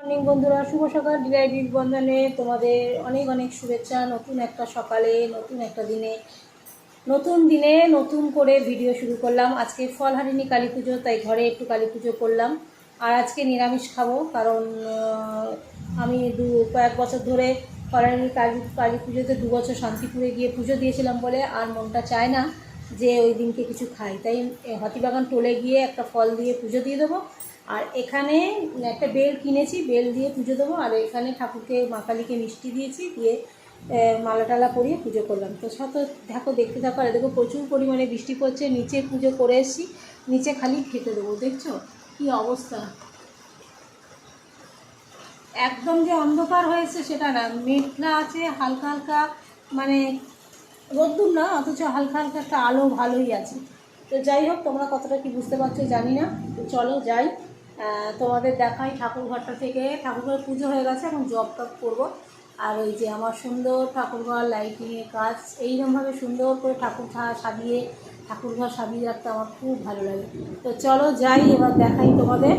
Morning বন্ধুরা, শুভ সকাল। ডিলাইডির বন্ধনে তোমাদের অনেক অনেক শুভেচ্ছা। নতুন একটা সকালে, নতুন একটা দিনে, নতুন দিনে নতুন করে ভিডিও শুরু করলাম। আজকে ফলহারিণী কালী পুজো, তাই ঘরে একটু কালী পুজো করলাম। আর আজকে নিরামিষ খাব, কারণ আমি দু, কয়েক বছর ধরে ফলহারিণী কালী কালী পুজোতে দু বছর শান্তিপুরে গিয়ে পুজো দিয়েছিলাম বলে আর মনটা চায় না যে ওই দিনকে কিছু খাই। তাই হাতিবাগান টোলে গিয়ে একটা ফল দিয়ে পুজো দিয়ে দেবো। আর এখানে একটা বেল কিনেছি, বেল দিয়ে পুজো দেবো। আর এখানে ঠাকুরকে, মা কালীকে মিষ্টি দিয়েছি, দিয়ে মালা টালা পরিয়ে পুজো করলাম। তো সব তো দেখো, দেখতে থাকো। আর দেখো, প্রচুর পরিমাণে বৃষ্টি পড়ছে। নিচে পুজো করে এসেছি। নিচে খালি খেতে দেবো, দেখছ? কি অবস্থা? একদম যে অন্ধকার হয়েছে সেটা না। মেঘলা আছে, হালকা হালকা মানে রোদ্দুর না, অথচ হালকা হালকা একটা আলো ভালোই আছে। তো যাই হোক, তোমরা কতটা কি বুঝতে পারছ জানি না। তো চলো, যাই। তোমাদের দেখাই ঠাকুরঘরটা থেকে। ঠাকুরঘর পুজো হয়ে গেছে, এখন জব টপ করব। আর ওই যে আমার সুন্দর ঠাকুরঘর লাইটিংয়ের কাজ এইরকমভাবে সুন্দর করে ঠাকুর সাজিয়ে ঠাকুরঘর সাজিয়ে রাখতে আমার খুব ভালো লাগে। তো চলো যাই, এবার দেখাই তোমাদের।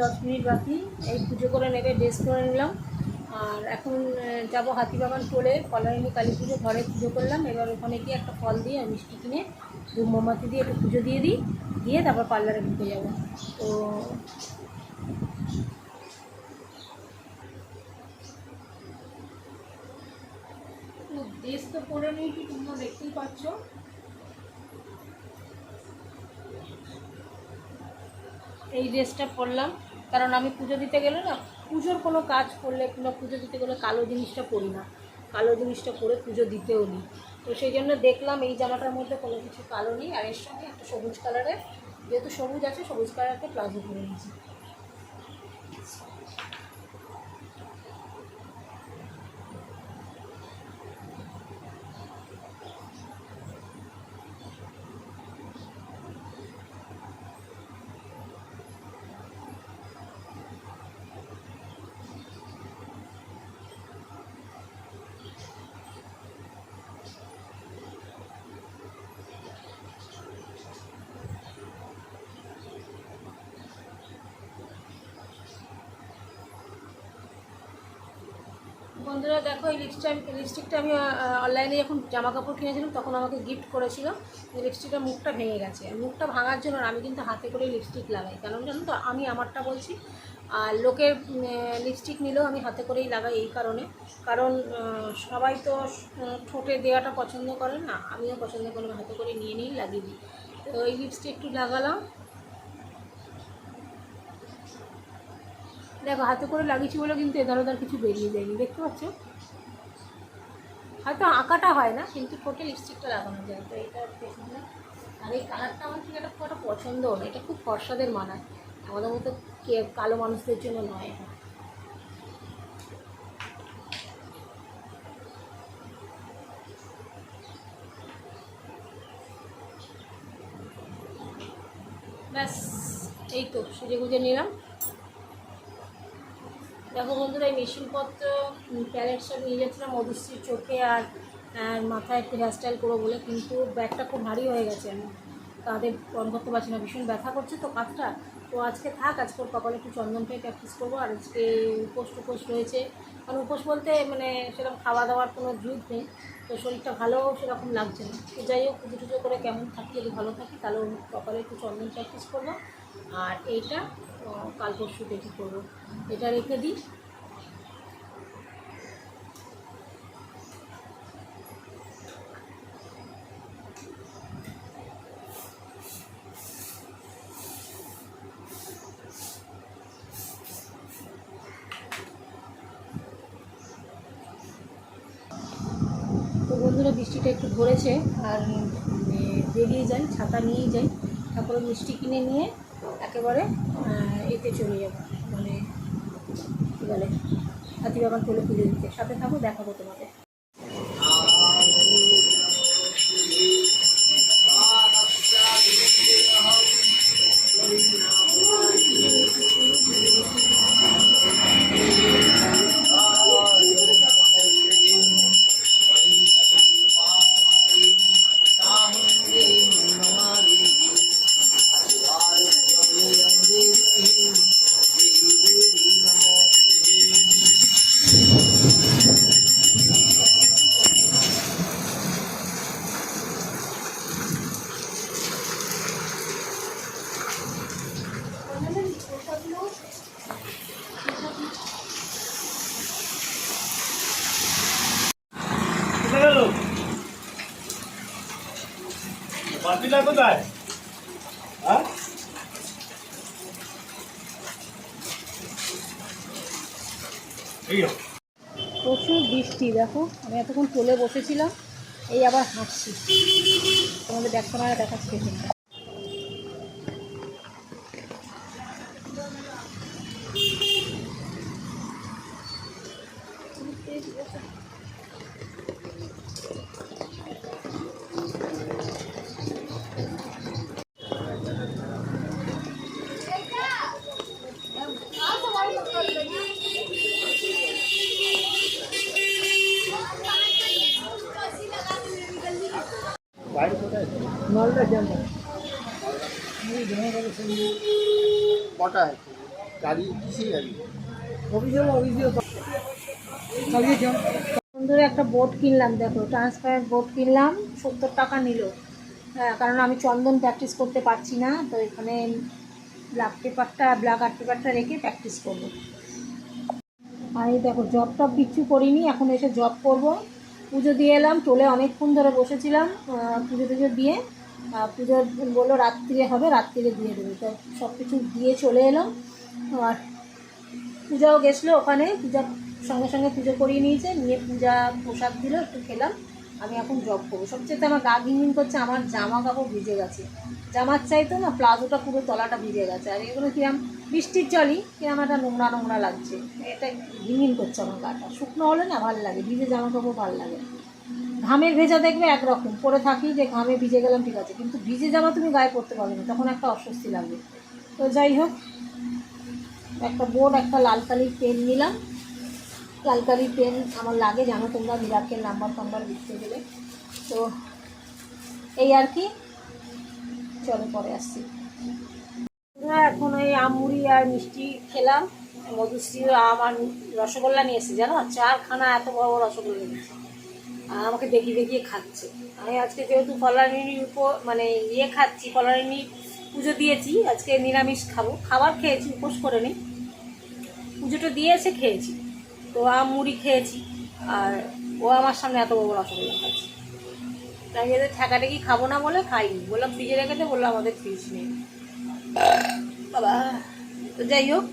দশ মিনিট বাকি। এই পুজো করে নেবে ড্রেস করে নিলাম। আর এখন যাব হাতিবাগান টোলে কলারিনী কালী পুজো, ঘরে পুজো করলাম। এবার ওখানে গিয়ে একটা ফল দিয়ে আর মিষ্টি কিনে ধূপ মোমবাতি দিয়ে একটু পুজো দিয়ে দিই। দিয়ে তারপর পার্লারে ঢুকে যাব। তো ড্রেস তো পরে নিই, কি তোমরা দেখতেই পাচ্ছ। এই ড্রেসটা পরলাম। কারণ আমি পুজো দিতে গেলে না, পুজোর কোনো কাজ করলে কিংবা পুজো দিতে গেলে কালো জিনিসটা পরি না। কালো জিনিসটা পরে পুজো দিতেও নিই। তো সেই জন্য দেখলাম এই জামাটার মধ্যে কোনো কিছু কালো নেই, আর এর সঙ্গে একটা সবুজ কালারের যেহেতু সবুজ আছে, সবুজ কালারকে প্লাজো করে নিয়েছি। বন্ধুরা, দেখো, এই লিপস্টিকটা লিপস্টিকটা আমি অনলাইনে যখন জামা কাপড় কিনেছিলাম, তখন আমাকে গিফট করেছিল। এই লিপস্টিকটার মুখটা ভেঙে গেছে। মুখটা ভাঙার জন্য আমি কিন্তু হাতে করে লিপস্টিক লাগাই। কারণ জানো তো, আমি আমারটা বলছি, আর লোকের লিপস্টিক নিলেও আমি হাতে করেই লাগাই এই কারণে। কারণ সবাই তো ঠোঁটে দেওয়াটা পছন্দ করে না। আমিও পছন্দ করি আমি হাতে করে নিয়ে নিয়েই লাগিয়ে দিই। তো এই লিপস্টিক একটু লাগালাম। দেখো, হাতে করে লাগিয়েছি বলে কিন্তু এধার ওধার কিছু বেরিয়ে যায়নি, দেখতে পাচ্ছ? হয়তো আঁকাটা হয় না, কিন্তু ঠোঁটে লিপস্টিকটা লাগানো যায়, তো এটা পছন্দ আর এই কালারটা আমার ঠিক একটা খুব একটা পছন্দও না, এটা খুব ফর্সাদের মানায়। আমাদের মতো কে কালো মানুষদের জন্য নয় ব্যাস, এই তো সেজে গুজে নিলাম। দেখো বন্ধুরা, এই মেশিনপত্র প্যালেট সব নিয়ে যাচ্ছিলাম মধুশ্রীর চোখে আর মাথায় একটু হেয়ারস্টাইল করব বলে, কিন্তু ব্যাগটা খুব ভারী হয়ে গেছে আমি তাদের বন্ধ করতে পারছি না, ভীষণ ব্যথা করছে তো কাঁধটা তো আজকে থাক, আজকে ওর কপালে একটু চন্দনটাই প্র্যাকটিস করব, আর আজকে উপোস টুপোস রয়েছে। কারণ উপোস বলতে মানে সেরকম খাওয়া দাওয়ার কোনো যুগ নেই, তো শরীরটা ভালো সেরকম লাগছে না। তো যাই হোক, পুজো টুজো করে কেমন থাকি, যদি ভালো থাকি, তাহলে কপালে একটু চন্দন প্র্যাকটিস করব। আর এইটা কাল পরশু দেখি করব। এটা রেখে দিই। বন্ধুরা, বৃষ্টিটা একটু ধরেছে, আর বেরিয়ে যাই, ছাতা নিয়েই যাই। তারপরে মিষ্টি কিনে নিয়ে একেবারে এতে চলে যাব মানে কী বলে? হাতিবাগান পুলে পুজো দিতে। সাথে থাকো দেখাবো তোমাদের। কোথায়? হ্যাঁ? প্রচুর বৃষ্টি, দেখো, আমি এতক্ষণ চলে বসেছিলাম, এই আবার হাঁটছি। তোমাদের দেখা দেখাচ্ছি পেছনটা কটা আছে গাড়ি কিসে গাড়ি? বন্ধুরা একটা বোট কিনলাম দেখো ট্রান্সপারেন্ট বোট কিনলাম সত্তর টাকা নিল। হ্যাঁ কারণ আমি চন্দন প্র্যাকটিস করতে পারছি না তো এখানে ব্ল্যাক পেপারটা ব্ল্যাক আর্ট পেপারটা রেখে প্র্যাকটিস করব। আর এই দেখো জব টব কিচ্ছু করিনি এখন এসে জব করব। পুজো দিয়ে এলাম চলে অনেকক্ষণ ধরে বসেছিলাম পুজো টুজো দিয়ে। পুজো বলল রাত্রিরে হবে রাত্রিরে দিয়ে দেবে। তো সব কিছু দিয়ে চলে এলাম। আর পূজাও গেছিল ওখানে, পূজা সঙ্গে সঙ্গে পুজো করিয়ে নিয়েছে, নিয়ে পূজা প্রসাদ দিল, একটু খেলাম, আমি এখন জব করব। সবচেয়ে আমার গা ঘিনঘিন করছে, আমার জামা কাপড় ভিজে গেছে। জামার চাইতো না প্লাজোটা পুরো তলাটা ভিজে গেছে, আর এগুলো কিরম বৃষ্টির জলই, কিরম একটা নোংরা নোংরা লাগছে। এটা ঘিনঘিন করছে আমার গাটা। শুকনো হলে না ভালো লাগে, ভিজে জামা কাপড় ভালো লাগে। ঘামের ভেজা দেখবে একরকম, পরে থাকি যে ঘামে ভিজে গেলাম, ঠিক আছে। কিন্তু ভিজে জামা তুমি গায়ে পরতে পারবে না, তখন একটা অস্বস্তি লাগবে। তো যাই হোক একটা বোর্ড, একটা লাল কালির পেন নিলাম। লাল কালির পেন আমার লাগে, জানো তোমরা মিরাকের নাম্বার টাম্বার লিখতে গেলে। তো এই আর কি। চলো পরে আসছি। এখন ওই আমুড়ি আর মিষ্টি খেলাম। মধুশ্রী আমার রসগোল্লা নিয়ে এসেছে, জানো? চারখানা এত বড় বড় রসগোল্লা নিয়েছে। আর আমাকে দেখিয়ে দেখিয়ে খাচ্ছে। আমি আজকে যেহেতু ফলারিনীর উপর মানে ইয়ে খাচ্ছি ফলারিনী পুজো দিয়েছি, আজকে নিরামিষ খাব। খাবার খেয়েছি, উপোস করে নিই। পুজোটা দিয়েছে খেয়েছি। তো আম, মুড়ি খেয়েছি। আর ও আমার সামনে এত বড় রসগোল্লা খাচ্ছে তাই এদের ঠেকাটেকি খাব না বলে খাইনি। বললাম, ফ্রিজে রেখে দে, বললাম, আমাদের ফ্রিজ নেই। বাবা, তো যাই হোক,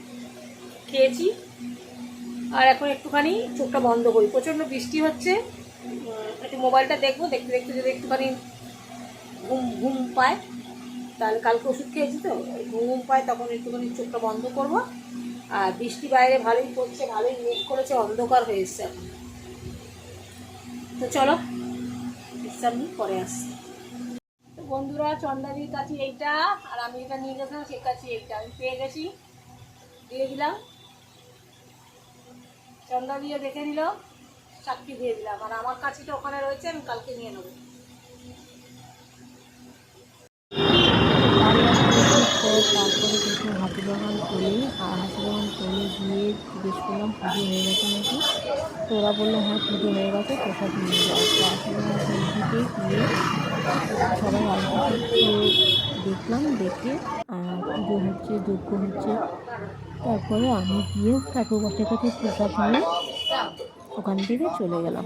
খেয়েছি। আর এখন একটুখানি চোখটা বন্ধ করি। প্রচণ্ড বৃষ্টি হচ্ছে। একটু মোবাইলটা দেখব। দেখতে দেখতে যদি একটুখানি ঘুম ঘুম পায়, তাহলে কালকে ওষুধ খেয়েছি তো। ঘুম ঘুম পায়, তখন একটুখানি চোখটা বন্ধ করব। আর বৃষ্টি বাইরে ভালোই পড়ছে, ভালোই মেঘ করেছে, অন্ধকার হয়ে তো চলো, বিশ্রাম পরে আসছি। তো বন্ধুরা, চন্দাদির কাছে এইটা, আর আমি এটা নিয়ে গেছিলাম, সে কাছে এইটা। আমি পেয়ে গেছি, দিয়ে দিলাম। চন্দা দিয়ে দেখে নিল চাকরি দিয়ে দিলাম। আর আমার কাছেটা ওখানে রয়েছে, আমি কালকে নিয়ে নেব। তারপরে কিছু হাতি বাগান করি আর হাতি বাগান করে গিয়ে জিজ্ঞেস করলাম পুজো হয়ে গেছে নাকি? তো ওরা বলল হ্যাঁ পুজো হয়ে গেছে প্রসাদ নিয়ে যাও। তো আসলে দিকে গিয়ে সবাই আলাদা দেখলাম দেখে আহ, পুজো হচ্ছে যজ্ঞ হচ্ছে। তারপরে আমি গিয়ে ঠাকুর বসে কাছে প্রসাদ নিয়ে ওখান থেকে চলে গেলাম।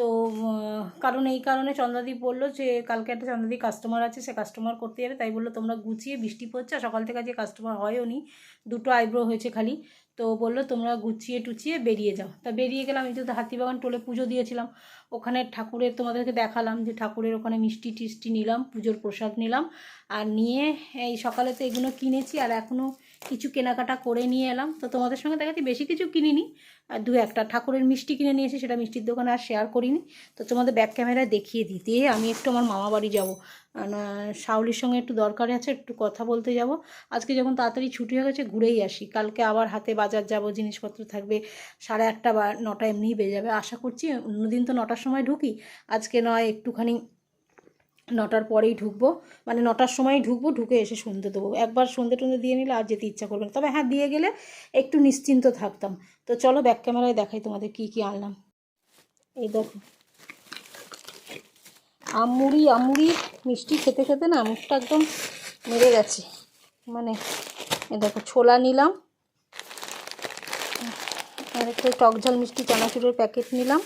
তো কারণ এই কারণে চন্দ্রাদীপ বলল যে, কালকে একটা চন্দ্রাদীপ কাস্টমার আছে, সে কাস্টমার করতে যাবে, তাই বলল, তোমরা গুছিয়ে বৃষ্টি পড়ছে সকাল থেকে আজকে কাস্টমার হয়ও নি। দুটো আইব্রো হয়েছে খালি। তো বলল, তোমরা গুছিয়ে টুছিয়ে বেরিয়ে যাও। তা বেরিয়ে গেলাম আমি যেহেতু হাতিবাগান টোলে পুজো দিয়েছিলাম। ওখানে ঠাকুরের তোমাদেরকে দেখালাম যে ঠাকুরের ওখানে মিষ্টি টিষ্টি নিলাম, পুজোর প্রসাদ নিলাম। আর নিয়ে এই সকালে তো এগুলো কিনেছি, আর এখনও কিছু কেনাকাটা করে নিয়ে এলাম। তো তোমাদের সঙ্গে দেখাচ্ছি, বেশি কিছু কিনিনি। আর দু একটা ঠাকুরের মিষ্টি কিনে নিয়েছি সেটা মিষ্টির দোকানে আর শেয়ার করিনি। তো তোমাদের ব্যাক ক্যামেরায় দেখিয়ে দিয়ে আমি একটু আমার মামা বাড়ি যাব। শাওলির সঙ্গে একটু দরকার আছে, একটু কথা বলতে যাব। আজকে যখন তাড়াতাড়ি ছুটি হয়ে গেছে, ঘুরেই আসি। কালকে আবার হাতে বাজার যাব, জিনিসপত্র থাকবে, সাড়ে আটটা বা নটা এমনিই বেজে যাবে। আশা করছি অন্যদিন তো নটার সময় ঢুকি, আজকে নয়, একটুখানি নটার পরেই ঢুকবো। মানে নটার সময়ই ঢুকবো, ঢুকে এসে সন্ধে দেবো। একবার সন্ধে টন্ধে দিয়ে নিলে আর যেতে ইচ্ছা করবে না। তবে হ্যাঁ দিয়ে গেলে একটু নিশ্চিন্ত থাকতাম। তো চলো ব্যাক ক্যামেরায় দেখাই তোমাদের কি কি আনলাম। এই দেখো। আমুড়ি আমুড়ি, মিষ্টি খেতে খেতে না মুখটা একদম মেরে গেছে। মানে এই দেখো, ছোলা নিলাম। আর একটু টক ঝাল মিষ্টি চানাচুরের প্যাকেট নিলাম।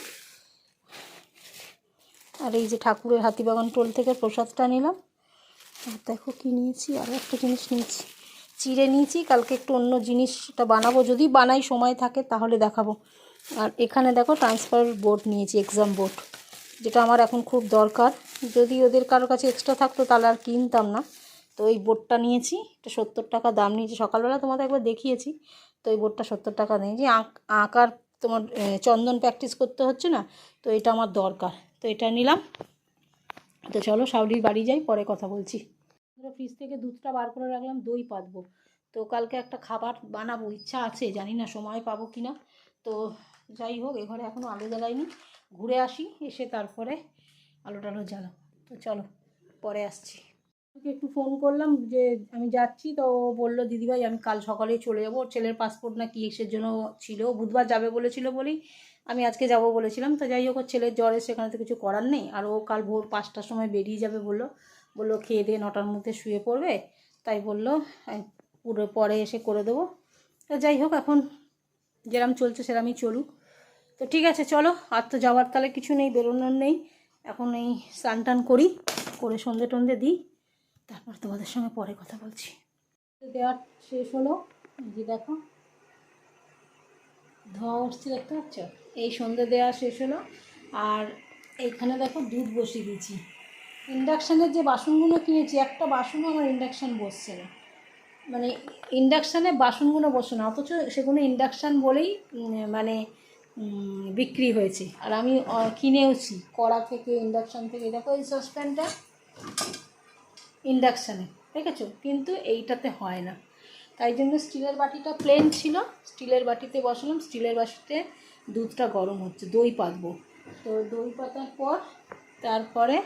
আর এই যে ঠাকুরের হাতিবাগান টোল থেকে প্রসাদটা নিলাম। আর দেখো কি নিয়েছি আরও একটা জিনিস নিয়েছি। চিড়ে নিয়েছি, কালকে একটু অন্য জিনিসটা বানাবো। যদি বানাই, সময় থাকে, তাহলে দেখাবো। আর এখানে দেখো ট্রান্সফার বোর্ড নিয়েছি এক্সাম বোর্ড যেটা আমার এখন খুব দরকার। যদি ওদের কারোর কাছে এক্সট্রা থাকতো, তাহলে আর কিনতাম না। তো এই বোর্ডটা নিয়েছি, এটা সত্তর টাকা দাম নিয়েছি। সকালবেলা তোমাদের একবার দেখিয়েছি, তো এই বোর্ডটা সত্তর টাকা নিয়েছি আঁক আঁকার তোমার চন্দন প্র্যাকটিস করতে হচ্ছে না, তো এটা আমার দরকার। তো এটা নিলাম। তো চলো সাউরির বাড়ি যাই, পরে কথা বলছি। ফ্রিজ থেকে দুধটা বার করে রাখলাম, দই পাতবো। তো কালকে একটা খাবার বানাবো, ইচ্ছা আছে, জানি না সময় পাবো কি না তো যাই হোক, এ ঘরে এখনও আলো জ্বালাইনি। ঘুরে আসি, এসে তারপরে আলো টালো জ্বালাবো। তো চলো, পরে আসছি। ওকে একটু ফোন করলাম যে, আমি যাচ্ছি, তো ও বলল, দিদিভাই, আমি কাল সকালেই চলে যাব। ছেলের পাসপোর্ট না কি এসের জন্য ছিল, বুধবার যাবে বলেছিল বলেই আমি আজকে যাব বলেছিলাম, তো যাই হোক ছেলের জ্বরে সেখানে তো কিছু করার নেই। আর ও কাল ভোর পাঁচটার সময় বেরিয়ে যাবে বলল। বলল, খেয়ে দিয়ে নটার মধ্যে শুয়ে পড়বে। তাই বলল পুরো পরে এসে করে দেবো। তো যাই হোক, এখন যেরম চলছে সেরমই চলুক। তো ঠিক আছে, চলো, আর তো যাওয়ার তাহলে কিছু নেই, বেরোনোর নেই। এখন এই স্নান টান করি, করে সন্ধে টন্ধে দিই। তারপর তোমাদের সঙ্গে পরে কথা বলছি। দেওয়ার শেষ হলো। যে দেখো ধোঁয়া উঠছে, দেখতে পাচ্ছ? এই সন্ধে দেওয়া শেষ হলো। আর এইখানে দেখো দুধ বসিয়ে দিয়েছি। ইন্ডাকশানের যে বাসনগুলো কিনেছি, একটা বাসনও আমার ইন্ডাকশান বসছে না। মানে ইন্ডাকশানে বাসনগুলো বসে না, অথচ সেগুলো ইন্ডাকশান বলেই মানে বিক্রি হয়েছে। আর আমি কিনেওছি কড়া থেকে, ইন্ডাকশান থেকে। দেখো এই সসপ্যানটা ইন্ডাকশানে, দেখেছ? কিন্তু এইটাতে হয় না। তাই জন্য স্টিলের বাটিটা প্লেন ছিল। স্টিলের বাটিতে বসালাম, স্টিলের বাটিতে দুধটা গরম হচ্ছে, দই পাতবো। তো দই পাতার পর তারপরে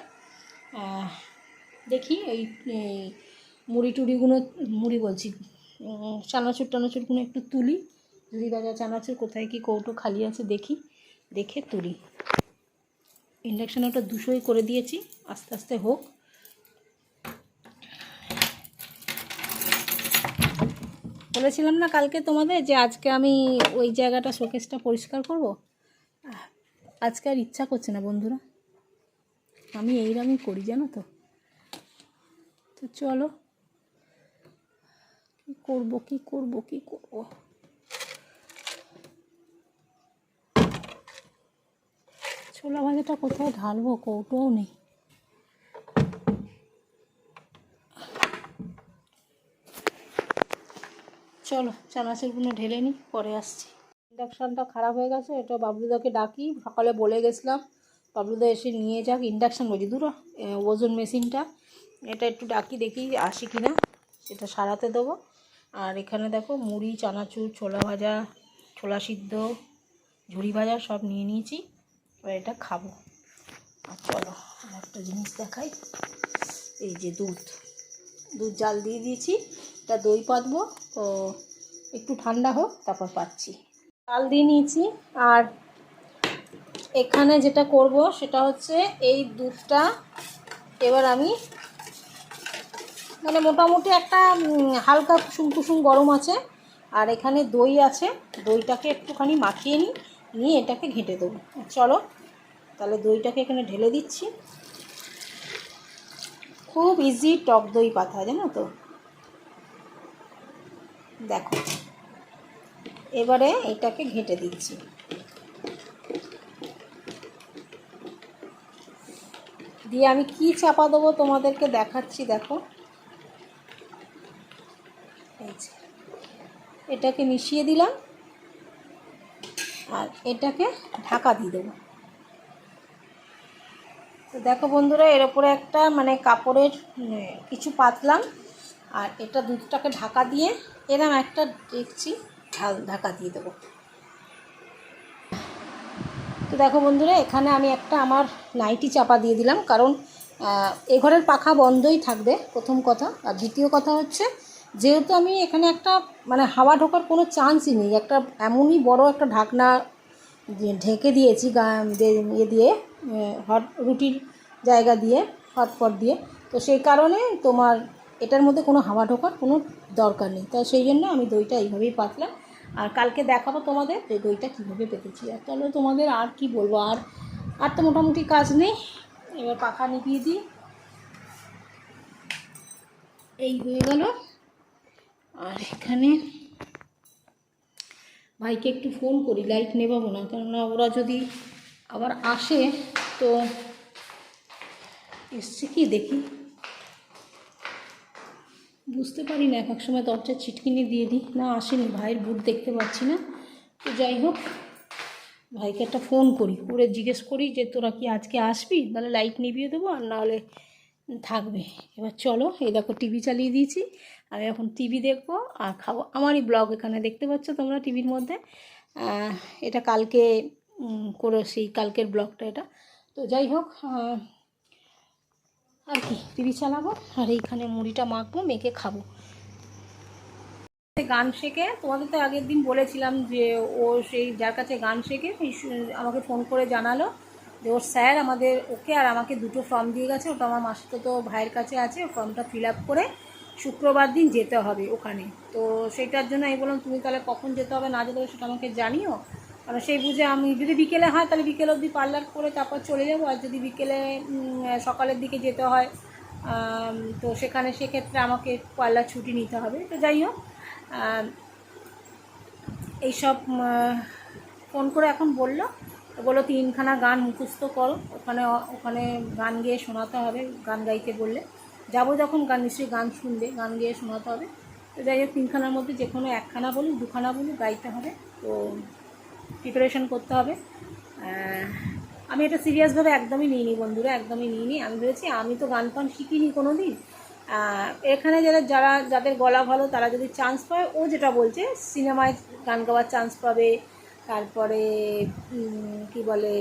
দেখি এই এই মুড়ি টুড়িগুলো, মুড়ি বলছি চানাচুর টানাচুরগুলো একটু তুলি। ঝুড়ি ভাজা চানাচুর কোথায় কি কৌটো খালি আছে দেখি, দেখে তুলি। ইন্ডাকশানে ওটা দুশোই করে দিয়েছি, আস্তে আস্তে হোক। বলেছিলাম না কালকে তোমাদের যে আজকে আমি ওই জায়গাটা শোকেসটা পরিষ্কার করব? আজকে আর ইচ্ছা করছে না বন্ধুরা। আমি এইরকমই করি, জানো তো। তো চলো। কী করব কী করব কী করব? ছোলা ভাজাটা কোথায় ঢালবো? কৌটোও নেই। চলো চানাচুরগুলো ঢেলে নিই, পরে আসছি। ইন্ডাকশানটা খারাপ হয়ে গেছে, এটা বাবলুদাকে ডাকি, সকালে বলে গেছিলাম, বাবলুদা এসে নিয়ে যাক ইন্ডাকশান বলছি দুটো ওজন মেশিনটা এটা একটু ডাকি, দেখি আসি কিনা, সেটা সারাতে দেবো। আর এখানে দেখো, মুড়ি, চানাচুর, ছোলা ভাজা, ছোলা সিদ্ধ ঝুড়ি ভাজা সব নিয়ে নিয়েছি, এবার এটা খাব। আর চলো একটা জিনিস দেখাই, এই যে দুধ। দুধ জাল দিয়ে দিয়েছি, এটা দই পাতবো, তো একটু ঠান্ডা হোক, তারপর পাচ্ছি। জাল দিয়ে নিয়েছি, আর এখানে যেটা করব সেটা হচ্ছে এই দুধটা এবার আমি মানে মোটামুটি একটা হালকা কুসুম কুসুম গরম আছে, আর এখানে দই আছে। দইটাকে একটুখানি মাখিয়ে নিই, নিয়ে এটাকে ঘেঁটে দেবো। চলো, তাহলে দইটাকে এখানে ঢেলে দিচ্ছি। খুব ইজি টক দই পাতা, জানো তো? দেখো। এবারে এটাকে ঘেঁটে দিচ্ছি। দিয়ে আমি কি চাপা দেবো তোমাদেরকে দেখাচ্ছি, দেখো। এটাকে মিশিয়ে দিলাম। আর এটাকে ঢাকা দিয়ে দেবো। তো দেখো বন্ধুরা, এর ওপরে একটা মানে কাপড়ের কিছু পাতলাম। আর এটা দুধটাকে ঢাকা দিয়ে এরম একটা দেখছি, ঢাল ঢাকা দিয়ে দেবো। তো দেখো বন্ধুরা, এখানে আমি একটা আমার নাইটি চাপা দিয়ে দিলাম, কারণ এ ঘরের পাখা বন্ধই থাকবে, প্রথম কথা। আর দ্বিতীয় কথা হচ্ছে, যেহেতু আমি এখানে একটা মানে হাওয়া ঢোকার কোনো চান্সই নেই, একটা এমনই বড় একটা ঢাকনা ঢেকে দিয়েছি ইয়ে দিয়ে হট রুটির জায়গা দিয়ে, হটপট দিয়ে। তো সেই কারণে তোমার এটার মধ্যে কোনো হাওয়া ঢোকার কোনো দরকার নেই। তাই সেই জন্য আমি দইটা এইভাবেই পাতলাম। আর কালকে দেখাবো তোমাদের যে দইটা কীভাবে পেতেছি আর তাহলে তোমাদের আর কি বলব? আর আর তো মোটামুটি কাজ নেই। এবার পাখা নিভিয়ে দিই। এই হয়ে গেল। আর এখানে ভাইকে একটু ফোন করি, লাইট নেবাবো না। কেননা ওরা যদি আবার আসে, তো এসছে কি দেখি। বুঝতে পারি না, এক এক সময় দরজা ছিটকিনি দিয়ে দিই। না, আসেনি, ভাইয়ের বুথ দেখতে পাচ্ছি না। তো যাই হোক, ভাইকে একটা ফোন করি। করে জিজ্ঞেস করি যে, তোরা কি আজকে আসবি? তাহলে লাইট নিভিয়ে দেবো আর নাহলে থাকবে। এবার চলো, এই দেখো টিভি চালিয়ে দিয়েছি। আমি এখন টিভি দেখব আর খাব। আমারই ব্লগ এখানে দেখতে পাচ্ছ তোমরা টিভির মধ্যে। এটা কালকে করে সেই কালকের ব্লগটা এটা। তো যাই হোক আর কি টিভি চালাবো আর এইখানে মুড়িটা মাখবো, মেখে খাব। গান শেখে, তোমাদের তো আগের দিন বলেছিলাম যে ও সেই, যার কাছে গান শেখে, সেই আমাকে ফোন করে জানালো যে ওর স্যার আমাদের ওকে আর আমাকে দুটো ফর্ম দিয়ে গেছে, ওটা আমার মাসিতো তো ভাইয়ের কাছে আছে ফর্মটা ফিল আপ করে শুক্রবার দিন যেতে হবে ওখানে। তো সেটার জন্য আমি বললাম, তুমি তাহলে কখন যেতে হবে না যেতে হবে সেটা আমাকে জানিও। কারণ সেই বুঝে আমি যদি বিকেলে হয়, তাহলে বিকেল অবধি পার্লার করে তারপর চলে যাব। আর যদি বিকেলে সকালের দিকে যেতে হয় তো সেখানে সেক্ষেত্রে আমাকে পার্লার ছুটি নিতে হবে। তো যাই হোক এইসব ফোন করে এখন বলল। বলল, তিনখানা গান মুখস্থ করো। ওখানে ওখানে গান গেয়ে শোনাতে হবে, গান গাইতে বললে। যাব যখন, গান নিশ্চয়ই গান শুনবে, গান গেয়ে শোনাতে হবে। তো যাই হোক, তিনখানার মধ্যে যে কোনো একখানা বলুক, দুখানা বলুক, গাইতে হবে। তো প্রিপারেশন করতে হবে। আমি এটা সিরিয়াসভাবে একদমই নিইনি বন্ধুরা, একদমই নিইনি। আমি ভেবেছি আমি তো গান ফান শিখিনি কোনো দিন এখানে যারা যারা, যাদের গলা ভালো, তারা যদি চান্স পায়, ও যেটা বলছে সিনেমায় গান গাওয়ার চান্স পাবে। তারপরে কি বলে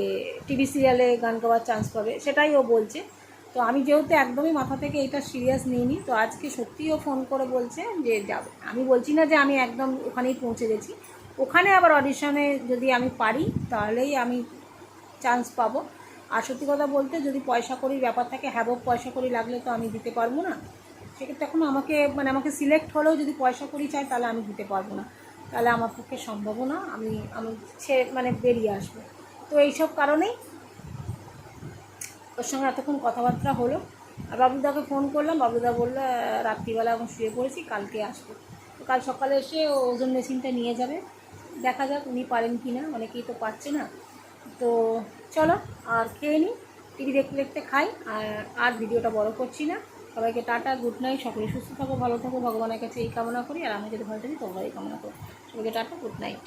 টিভি সিরিয়ালে গান গাওয়ার চান্স পাবে, সেটাই ও বলছে। তো আমি যেহেতু একদমই মাথা থেকে এটা সিরিয়াস নিইনি, তো আজকে সত্যিই ও ফোন করে বলছে যে যাবে আমি বলছি না যে আমি একদম ওখানেই পৌঁছে গেছি। ওখানে আবার অডিশনে যদি আমি পারি, তাহলেই আমি চান্স পাবো। আর সত্যি কথা বলতে, যদি পয়সা করির ব্যাপার থাকে হ্যাবক পয়সা করি লাগলে তো আমি দিতে পারব না। সেক্ষেত্রে এখন আমাকে মানে আমাকে সিলেক্ট হলেও যদি পয়সা করি চাই তাহলে আমি দিতে পারব না। তাহলে আমার পক্ষে সম্ভবও না, আমি আমি সে মানে বেরিয়ে আসব। তো এইসব কারণেই ওর সঙ্গে এতক্ষণ কথাবার্তা হলো। আর বাবুদাকে ফোন করলাম বাবুদা বলল রাত্রিবেলা এখন শুয়ে পড়েছি, কালকে আসব। কাল সকালে এসে ওজন মেশিনটা নিয়ে যাবে। দেখা যাক উনি পারেন কি না অনেকেই তো পারছে না। তো চলো, আর খেয়ে নিই টিভি দেখতে দেখতে খাই, আর আর ভিডিওটা বড় করছি না। সবাইকে টাটা, গুড নাইট, সকলে সুস্থ থাকো, ভালো থাকো, ভগবানের কাছে এই কামনা করি, আর আমি যদি ভালো থাকি তোমরা এই কামনা করি। সবাইকে টাটা, গুড নাইট।